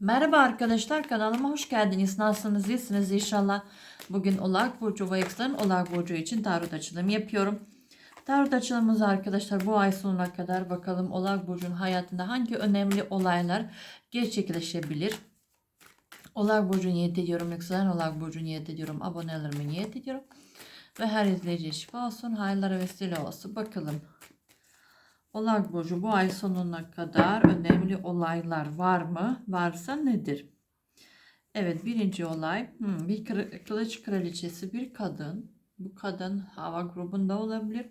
Merhaba arkadaşlar kanalıma hoş geldiniz. Nasılsınız? İyisiniz inşallah. Bugün Oğlak Burcu ve Eksa'nın Oğlak Burcu için tarot açılımı yapıyorum. Tarot açılımımız arkadaşlar bu ay sonuna kadar bakalım Oğlak Burcu'nun hayatında hangi önemli olaylar gerçekleşebilir? Oğlak Burcu niyet ediyorum. Yükselen Oğlak Burcu niyet ediyorum. Abonelerime niyet ediyorum. Ve her izleyiciye şifa olsun. Hayırlara vesile olsun. Bakalım. Oğlak Burcu bu ay sonuna kadar önemli olaylar var mı? Varsa nedir? Evet birinci olay hmm, bir kılıç kraliçesi bir kadın. Bu kadın hava grubunda olabilir.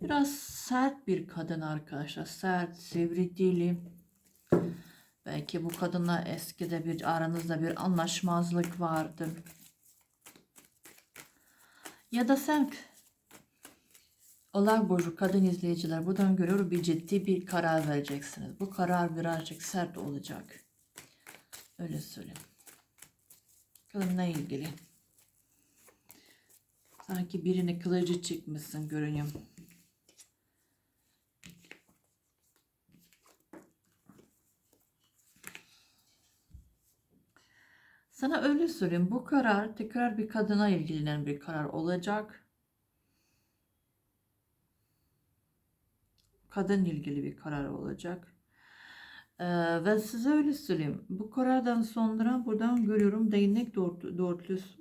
Biraz sert bir kadın arkadaşlar. Sert, sivri dili. Belki bu kadınla eskide bir aranızda bir anlaşmazlık vardı. Ya da sen Oğlak Burcu kadın izleyiciler buradan görüyorum bir ciddi bir karar vereceksiniz. Bu karar birazcık sert olacak. Öyle söyleyeyim. Ne ilgili. Sanki birini kılıcı çıkmışsın görünüyor. Sana öyle söyleyeyim. Bu karar tekrar bir kadına ilgilenen bir karar olacak. Kadın ilgili bir karar olacak. Ee, ve size öyle söyleyeyim. Bu karardan sonra buradan görüyorum değnek dört, dörtlüsü.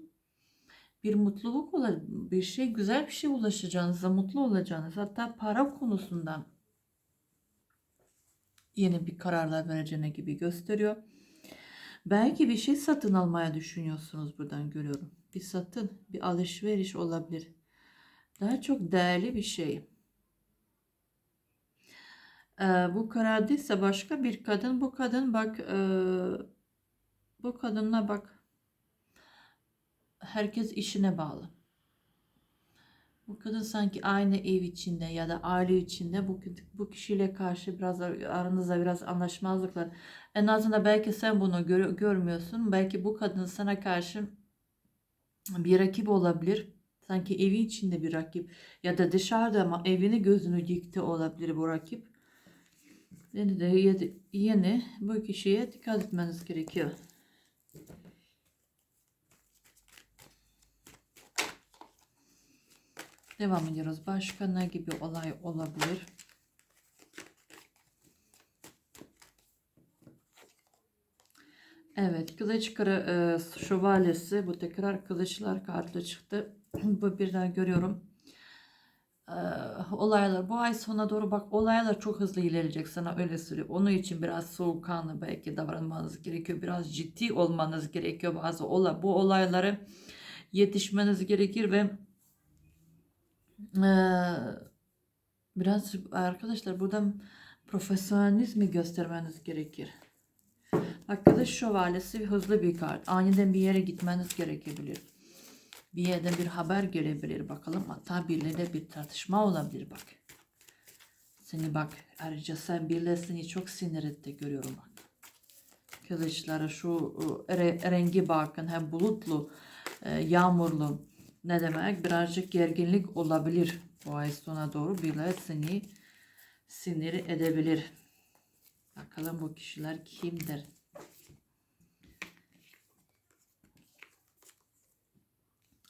Bir mutluluk olacak. Bir şey güzel bir şey ulaşacağınıza mutlu olacağınız. Hatta para konusundan yeni bir kararlar vereceğine gibi gösteriyor. Belki bir şey satın almaya düşünüyorsunuz buradan görüyorum. Bir satın, bir alışveriş olabilir. Daha çok değerli bir şey. Bu karar değilse başka bir kadın. Bu kadın bak bu kadınla bak herkes işine bağlı. Bu kadın sanki aynı ev içinde ya da aile içinde bu, bu kişiyle karşı biraz aranızda biraz anlaşmazlıklar. En azından belki sen bunu gör, görmüyorsun. Belki bu kadın sana karşı bir rakip olabilir. Sanki evi içinde bir rakip ya da dışarıda ama evini gözünü dikti olabilir bu rakip. Yine de yeni bu kişiye dikkat etmeniz gerekiyor. Devam ediyoruz. Başka ne gibi olay olabilir? Evet, kılıç kara, e, şövalyesi. Bu tekrar kılıçlar kartı çıktı. bu birden görüyorum. Olaylar bu ay sona doğru bak olaylar çok hızlı ilerleyecek sana öyle söyleyeyim. Onun için biraz soğukkanlı belki davranmanız gerekiyor. Biraz ciddi olmanız gerekiyor bazı olay bu olayları yetişmeniz gerekir ve e, biraz arkadaşlar buradan profesyonelizmi göstermeniz gerekir. Arkadaş şövalyesi hızlı bir kart. Aniden bir yere gitmeniz gerekebilir bir yerden bir haber gelebilir bakalım. Hatta biriyle bir tartışma olabilir bak. Seni bak ayrıca sen biriyle seni çok sinir etti görüyorum bak. Kılıçlara şu e, re- rengi bakın hem bulutlu, e, yağmurlu. Ne demek? Birazcık gerginlik olabilir. Bu ay sona doğru birileri seni sinir edebilir. Bakalım bu kişiler kimdir?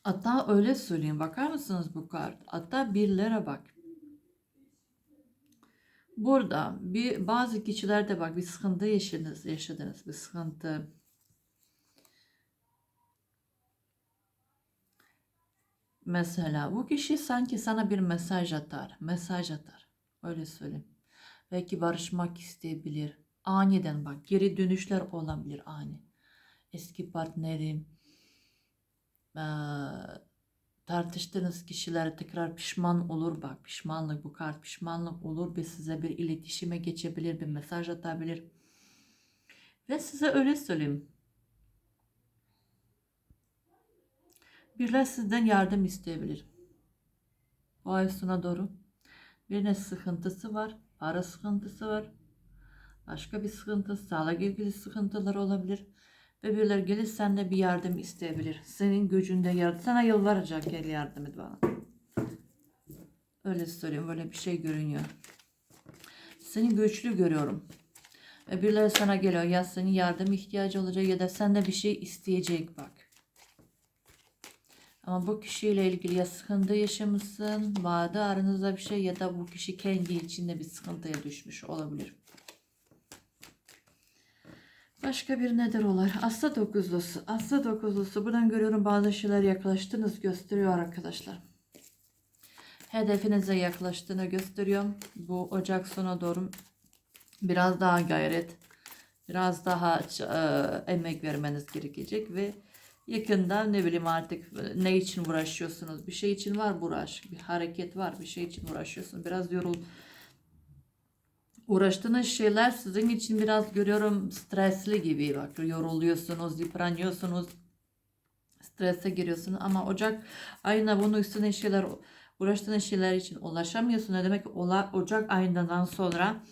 Hatta öyle söyleyeyim. Bakar mısınız bu kart? Hatta birlere bak. Burada bir bazı kişilerde bak bir sıkıntı yaşadınız, yaşadınız bir sıkıntı. Mesela bu kişi sanki sana bir mesaj atar, mesaj atar. Öyle söyleyeyim. Belki barışmak isteyebilir. Aniden bak geri dönüşler olabilir ani. Eski partnerim, tartıştığınız kişiler tekrar pişman olur. Bak pişmanlık bu kart pişmanlık olur ve size bir iletişime geçebilir bir mesaj atabilir. Ve size öyle söyleyeyim. Birileri sizden yardım isteyebilir. Bu ay sona doğru birine sıkıntısı var para sıkıntısı var başka bir sıkıntı sağlık ilgili sıkıntılar olabilir ve birileri gelir senden bir yardım isteyebilir. Senin gücünde yardım. Sana yalvaracak gel yardım et bana. Öyle söyleyeyim. Böyle bir şey görünüyor. Seni güçlü görüyorum. Ve birileri sana geliyor ya senin yardım ihtiyacı olacak ya da sende bir şey isteyecek bak. Ama bu kişiyle ilgili ya sıkıntı yaşamışsın, vardı aranızda bir şey ya da bu kişi kendi içinde bir sıkıntıya düşmüş olabilir. Başka bir nedir olar? Asla dokuzlusu. Asla dokuzlusu. Buradan görüyorum bazı şeyler yaklaştınız gösteriyor arkadaşlar. Hedefinize yaklaştığını gösteriyor. Bu Ocak sona doğru biraz daha gayret, biraz daha e, emek vermeniz gerekecek ve yakında ne bileyim artık ne için uğraşıyorsunuz? Bir şey için var bu uğraş, bir hareket var, bir şey için uğraşıyorsun. Biraz yorul uğraştığınız şeyler sizin için biraz görüyorum stresli gibi bak yoruluyorsunuz, yıpranıyorsunuz, strese giriyorsunuz ama Ocak ayına bunu üstüne şeyler uğraştığınız şeyler için ulaşamıyorsun. Ne demek Ola, Ocak ayından sonra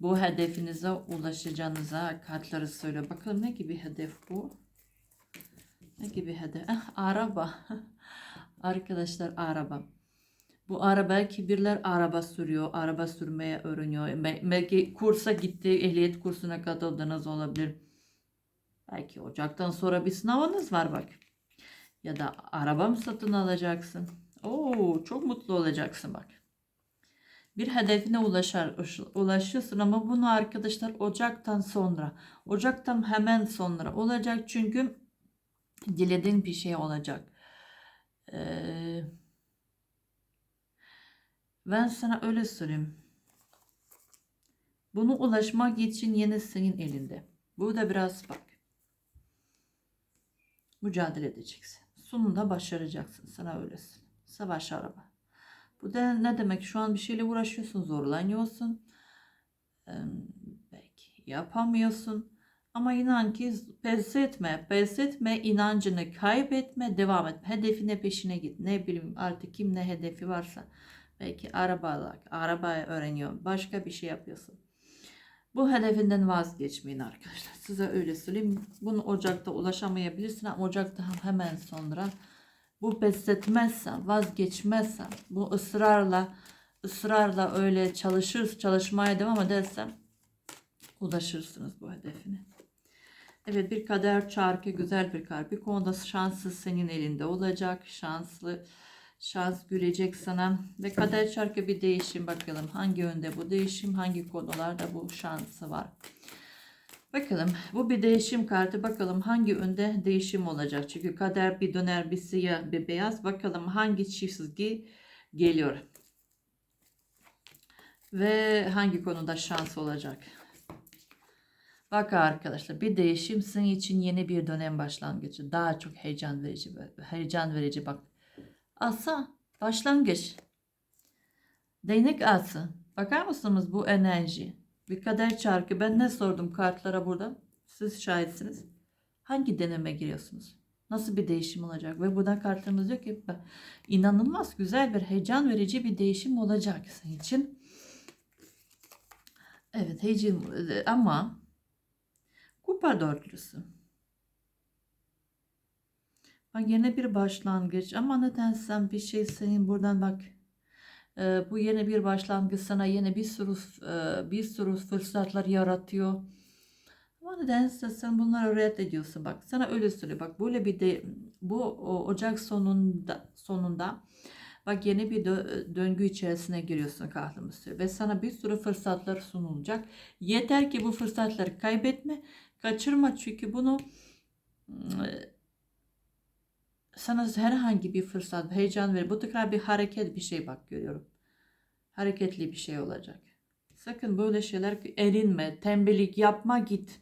bu hedefinize ulaşacağınıza kartları söylüyor. Bakalım ne gibi hedef bu? Ne gibi hedef? Ah, araba. Arkadaşlar araba. Bu ara belki birler araba sürüyor, araba sürmeye öğreniyor. Bel- Belki kursa gitti, ehliyet kursuna katıldınız olabilir. Belki Ocak'tan sonra bir sınavınız var bak. Ya da araba mı satın alacaksın? Oo, çok mutlu olacaksın bak. Bir hedefine ulaşar, ulaşıyorsun ama bunu arkadaşlar Ocak'tan sonra, Ocak'tan hemen sonra olacak çünkü dilediğin bir şey olacak. Ee, ben sana öyle söyleyeyim. Bunu ulaşmak için yine senin elinde. Bu da biraz bak. Mücadele edeceksin. Sonunda başaracaksın. Sana öylesin. Savaş araba. Bu da ne demek? Şu an bir şeyle uğraşıyorsun, zorlanıyorsun. Ee, belki yapamıyorsun. Ama inan ki pes etme, pes etme, inancını kaybetme, devam et. Hedefine peşine git. Ne bileyim artık kim ne hedefi varsa. Belki araba, araba öğreniyor. Başka bir şey yapıyorsun. Bu hedefinden vazgeçmeyin arkadaşlar. Size öyle söyleyeyim. Bunu Ocak'ta ulaşamayabilirsin ama Ocak'ta hemen sonra bu pes etmezsen, vazgeçmezsen, bu ısrarla ısrarla öyle çalışır, çalışmaya devam edersen ulaşırsınız bu hedefine. Evet bir kader çarkı güzel bir kart. Bir konuda şansı senin elinde olacak. Şanslı şans gülecek sana. Ve kader çarkı bir değişim bakalım. Hangi yönde bu değişim, hangi konularda bu şansı var. Bakalım bu bir değişim kartı. Bakalım hangi yönde değişim olacak. Çünkü kader bir döner bir siyah bir beyaz. Bakalım hangi çizgi geliyor. Ve hangi konuda şans olacak. Bak arkadaşlar bir değişim senin için yeni bir dönem başlangıcı. Daha çok heyecan verici. Heyecan verici bak. Asa başlangıç. Değnek ası. Bakar mısınız bu enerji? Bir kader çarkı. Ben ne sordum kartlara burada? Siz şahitsiniz. Hangi deneme giriyorsunuz? Nasıl bir değişim olacak? Ve burada kartlarımız diyor ki inanılmaz güzel bir heyecan verici bir değişim olacak senin için. Evet heyecan ama kupa dörtlüsü. Bak yeni bir başlangıç. Ama nedense bir şey senin buradan bak. E, bu yeni bir başlangıç sana yeni bir sürü e, bir sürü fırsatlar yaratıyor. Ama nedense sen bunları reddediyorsun bak sana öyle söyle bak böyle bir de bu o, Ocak sonunda sonunda bak yeni bir dö- döngü içerisine giriyorsun kahrımız ve sana bir sürü fırsatlar sunulacak. Yeter ki bu fırsatları kaybetme, kaçırma. Çünkü bunu e, sana herhangi bir fırsat, heyecan verir. Bu tekrar bir hareket bir şey bak görüyorum. Hareketli bir şey olacak. Sakın böyle şeyler erinme, tembellik yapma git.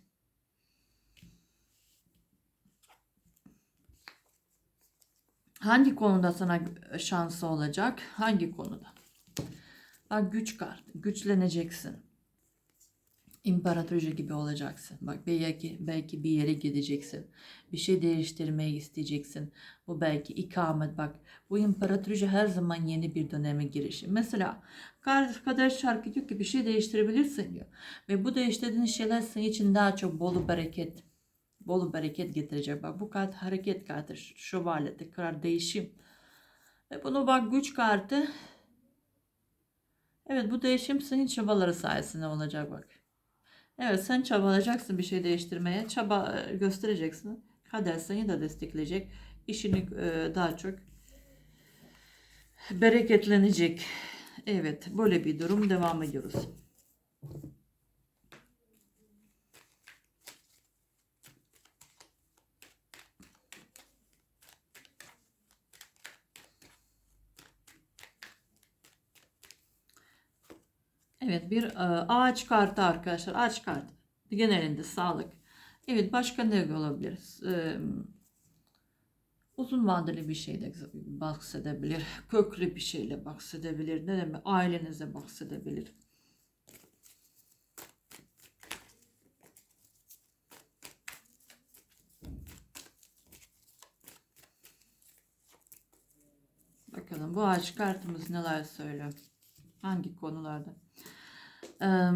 Hangi konuda sana şansı olacak? Hangi konuda? Bak güç kart. Güçleneceksin. İmparatoriçe gibi olacaksın. Bak belki, belki bir yere gideceksin. Bir şey değiştirmeyi isteyeceksin. Bu belki ikamet bak. Bu imparatoriçe her zaman yeni bir döneme girişi. Mesela kader şarkı diyor ki bir şey değiştirebilirsin diyor. Ve bu değiştirdiğin şeyler senin için daha çok bolu bereket. Bolu bereket getirecek. Bak bu kart hareket kartı. Şövalye tekrar değişim. Ve bunu bak güç kartı. Evet bu değişim senin çabaları sayesinde olacak bak. Evet sen çabalayacaksın bir şey değiştirmeye. Çaba e, göstereceksin. Kader seni de destekleyecek. İşini e, daha çok bereketlenecek. Evet böyle bir durum devam ediyoruz. Evet bir e, ağaç kartı arkadaşlar. Ağaç kartı. Genelinde sağlık. Evet başka ne olabilir? E, uzun vadeli bir şeyle bahsedebilir. Köklü bir şeyle bahsedebilir. Ne demek? Ailenize bahsedebilir. Bakalım bu ağaç kartımız neler söylüyor? Hangi konularda? Eee,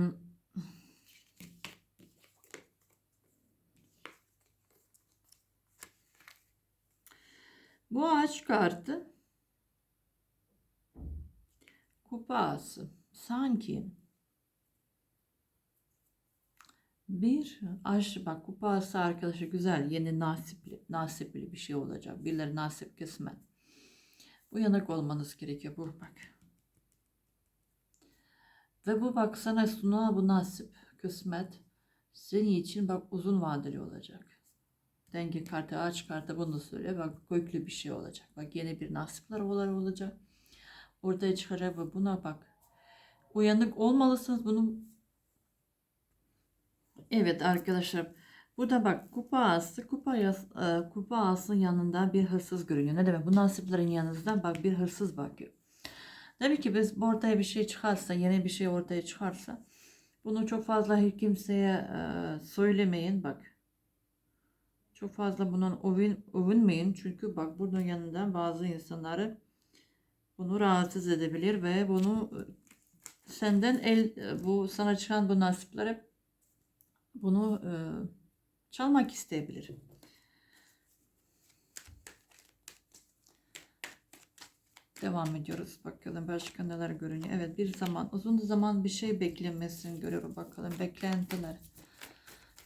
bu ağaç kartı kupa ağası. Sanki bir aş bak kupa ağası arkadaşı güzel yeni nasipli nasipli bir şey olacak. Birileri nasip kısmet. Uyanık olmanız gerekiyor bu bak. Ve bu bak sana sunuğa bu nasip, kısmet senin için bak uzun vadeli olacak. Denge kartı, ağaç kartı bunu söylüyor. Bak köklü bir şey olacak. Bak yeni bir nasipler olacak. Ortaya çıkacak ve buna bak. Uyanık olmalısınız bunun. Evet arkadaşlar. Burada bak kupa ağası, kupa, yas, e, kupa ağasının yanında bir hırsız görünüyor. Ne demek? Bu nasiplerin yanınızda bak bir hırsız bakıyor. Tabii ki biz ortaya bir şey çıkarsa, yeni bir şey ortaya çıkarsa bunu çok fazla hiç kimseye e, söylemeyin bak. Çok fazla bunun övün, övünmeyin çünkü bak bunun yanında bazı insanları bunu rahatsız edebilir ve bunu e, senden el e, bu sana çıkan bu nasipleri bunu e, çalmak isteyebilir. Devam ediyoruz. Bakalım başka neler görünüyor. Evet bir zaman uzun zaman bir şey beklemesini görüyorum. Bakalım beklentiler.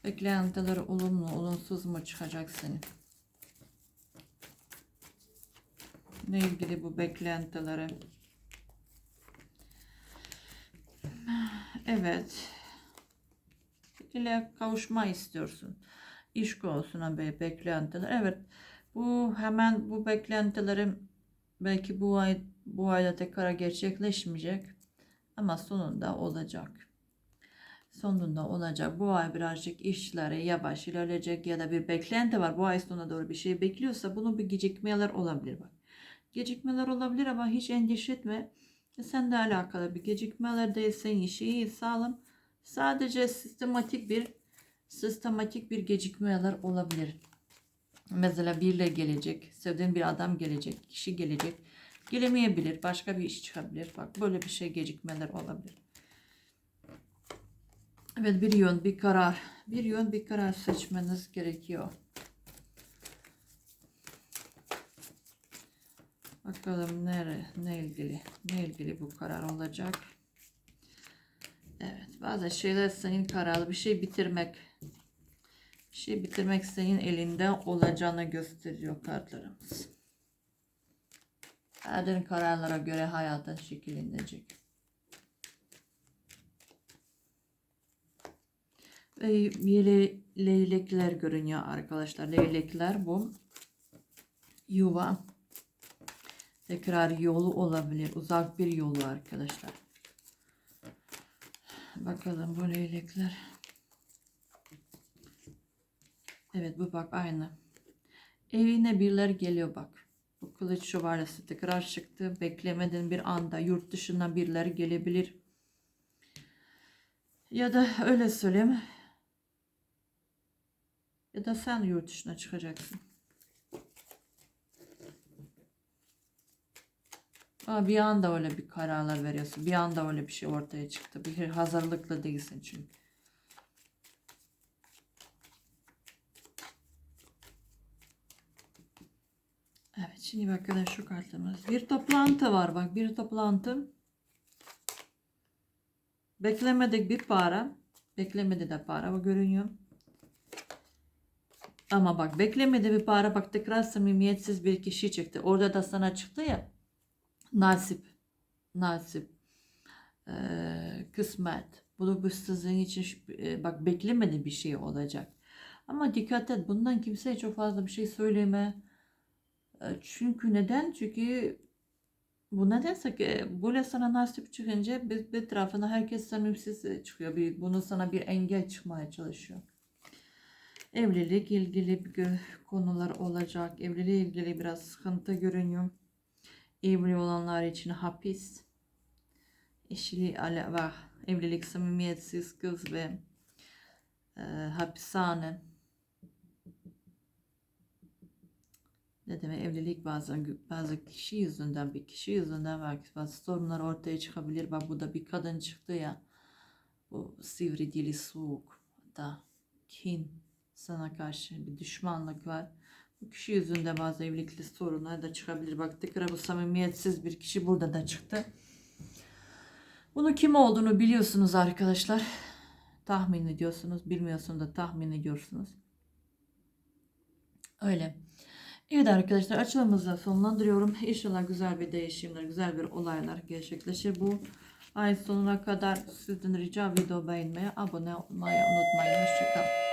Beklentiler olumlu olumsuz mu çıkacak senin? Ne ilgili bu beklentilere? Evet. ile kavuşma istiyorsun. İş konusuna be beklentiler. Evet. Bu hemen bu beklentilerim belki bu ay bu ayda tekrar gerçekleşmeyecek ama sonunda olacak. Sonunda olacak. Bu ay birazcık işleri yavaş ilerleyecek ya da bir beklenti var. Bu ay sonuna doğru bir şey bekliyorsa bunun bir gecikmeler olabilir bak. Gecikmeler olabilir ama hiç endişe etme. Sen de alakalı bir gecikmeler değil. Senin işi iyi sağlam. Sadece sistematik bir sistematik bir gecikmeler olabilir. Mesela biriyle gelecek, sevdiğin bir adam gelecek, kişi gelecek. Gelemeyebilir, başka bir iş çıkabilir. Bak böyle bir şey gecikmeler olabilir. Evet bir yön, bir karar. Bir yön, bir karar seçmeniz gerekiyor. Bakalım nere, ne ilgili, ne ilgili bu karar olacak. Evet, bazı şeyler senin kararlı bir şey bitirmek. Şey bitirmek senin elinde olacağını gösteriyor kartlarımız. Verdiğin kararlara göre hayatın şekillenecek. Ve yele, leylekler görünüyor arkadaşlar. Leylekler bu yuva tekrar yolu olabilir. Uzak bir yolu arkadaşlar. Bakalım bu leylekler. Evet bu bak aynı. Evine biriler geliyor bak. Bu kılıç şövalyesi tekrar çıktı. Beklemeden bir anda yurt dışından birileri gelebilir. Ya da öyle söyleyeyim. Ya da sen yurt dışına çıkacaksın. Ama bir anda öyle bir kararlar veriyorsun. Bir anda öyle bir şey ortaya çıktı. Bir hazırlıklı değilsin çünkü. Şimdi bakalım şu kartımız. Bir toplantı var bak bir toplantı. Beklemedik bir para. Beklemedi de para görünüyor. Ama bak beklemedi bir para bak tekrar samimiyetsiz bir kişi çıktı. Orada da sana çıktı ya nasip, nasip, eee, kısmet. Bunu bu sizin için e, bak beklemedi bir şey olacak. Ama dikkat et bundan kimseye çok fazla bir şey söyleme. E, Çünkü neden? Çünkü bu nedense ki böyle sana nasip çıkınca bir, bir tarafına herkes samimsiz e, çıkıyor. Bir, bunu sana bir engel çıkmaya çalışıyor. Evlilik ilgili bir konular olacak. Evliliğe ilgili biraz sıkıntı görünüyor. Evli olanlar için hapis. Eşli ala var. Evlilik samimiyetsiz kız ve e, hapishane. Ne demek evlilik bazen bazı kişi yüzünden bir kişi yüzünden belki bazı sorunlar ortaya çıkabilir. Bak bu da bir kadın çıktı ya. Bu sivri dili soğuk da kin sana karşı bir düşmanlık var. Bu kişi yüzünden bazı evlilikli sorunlar da çıkabilir. Bak tekrar bu samimiyetsiz bir kişi burada da çıktı. Bunu kim olduğunu biliyorsunuz arkadaşlar. Tahmin ediyorsunuz. Bilmiyorsunuz da tahmin ediyorsunuz. Öyle. Evet arkadaşlar açılımımızı sonlandırıyorum. İnşallah güzel bir değişimler, güzel bir olaylar gerçekleşir. Bu ay sonuna kadar sizden rica video beğenmeyi, abone olmayı unutmayın. Hoşçakalın.